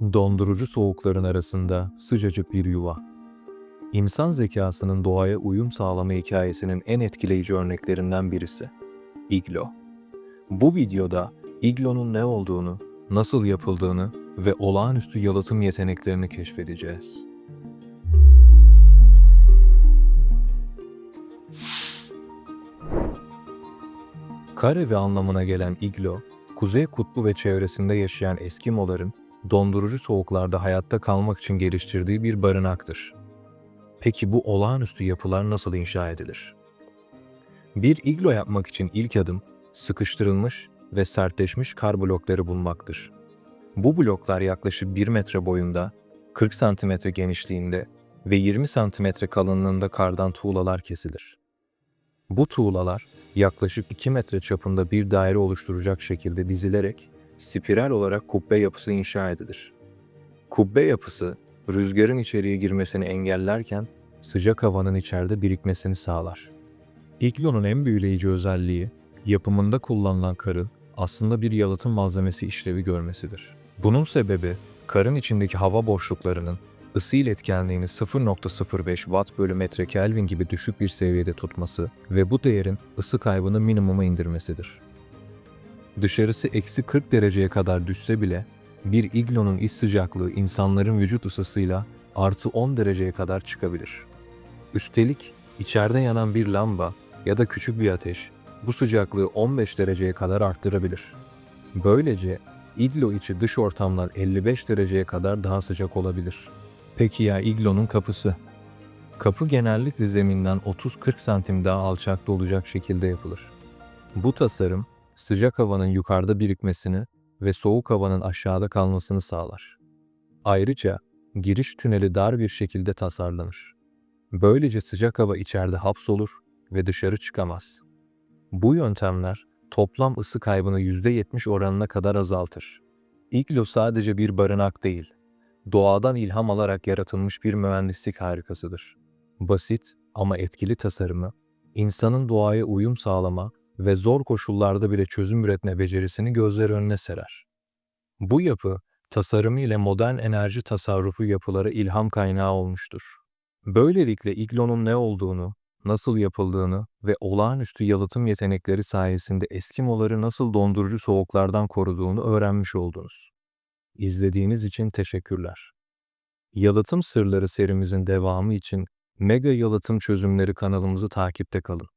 Dondurucu soğukların arasında sıcacık bir yuva. İnsan zekasının doğaya uyum sağlama hikayesinin en etkileyici örneklerinden birisi. İglo. Bu videoda iglonun ne olduğunu, nasıl yapıldığını ve olağanüstü yalıtım yeteneklerini keşfedeceğiz. Karevi anlamına gelen iglo, Kuzey Kutbu ve çevresinde yaşayan Eskimoların dondurucu soğuklarda hayatta kalmak için geliştirdiği bir barınaktır. Peki bu olağanüstü yapılar nasıl inşa edilir? Bir iglo yapmak için ilk adım sıkıştırılmış ve sertleşmiş kar blokları bulmaktır. Bu bloklar yaklaşık 1 metre boyunda, 40 santimetre genişliğinde ve 20 santimetre kalınlığında kardan tuğlalar kesilir. Bu tuğlalar yaklaşık 2 metre çapında bir daire oluşturacak şekilde dizilerek spiral olarak kubbe yapısı inşa edilir. Kubbe yapısı rüzgarın içeriye girmesini engellerken sıcak havanın içeride birikmesini sağlar. İglonun en büyüleyici özelliği yapımında kullanılan karın aslında bir yalıtım malzemesi işlevi görmesidir. Bunun sebebi karın içindeki hava boşluklarının ısı iletkenliğini 0.05 Watt bölü metre Kelvin gibi düşük bir seviyede tutması ve bu değerin ısı kaybını minimuma indirmesidir. Dışarısı eksi 40 dereceye kadar düşse bile bir iglonun iç sıcaklığı insanların vücut ısısıyla artı 10 dereceye kadar çıkabilir. Üstelik içeride yanan bir lamba ya da küçük bir ateş bu sıcaklığı 15 dereceye kadar arttırabilir. Böylece iglo içi dış ortamlar 55 dereceye kadar daha sıcak olabilir. Peki ya iglonun kapısı? Kapı genellikle zeminden 30-40 santim daha alçakta olacak şekilde yapılır. Bu tasarım sıcak havanın yukarıda birikmesini ve soğuk havanın aşağıda kalmasını sağlar. Ayrıca giriş tüneli dar bir şekilde tasarlanır. Böylece sıcak hava içeride hapsolur ve dışarı çıkamaz. Bu yöntemler toplam ısı kaybını %70 oranına kadar azaltır. İglo sadece bir barınak değil, doğadan ilham alarak yaratılmış bir mühendislik harikasıdır. Basit ama etkili tasarımı, insanın doğaya uyum sağlama ve zor koşullarda bile çözüm üretme becerisini gözler önüne serer. Bu yapı, tasarımı ile modern enerji tasarrufu yapılara ilham kaynağı olmuştur. Böylelikle iglonun ne olduğunu, nasıl yapıldığını ve olağanüstü yalıtım yetenekleri sayesinde Eskimoları nasıl dondurucu soğuklardan koruduğunu öğrenmiş oldunuz. İzlediğiniz için teşekkürler. Yalıtım Sırları serimizin devamı için Mega Yalıtım Çözümleri kanalımızı takipte kalın.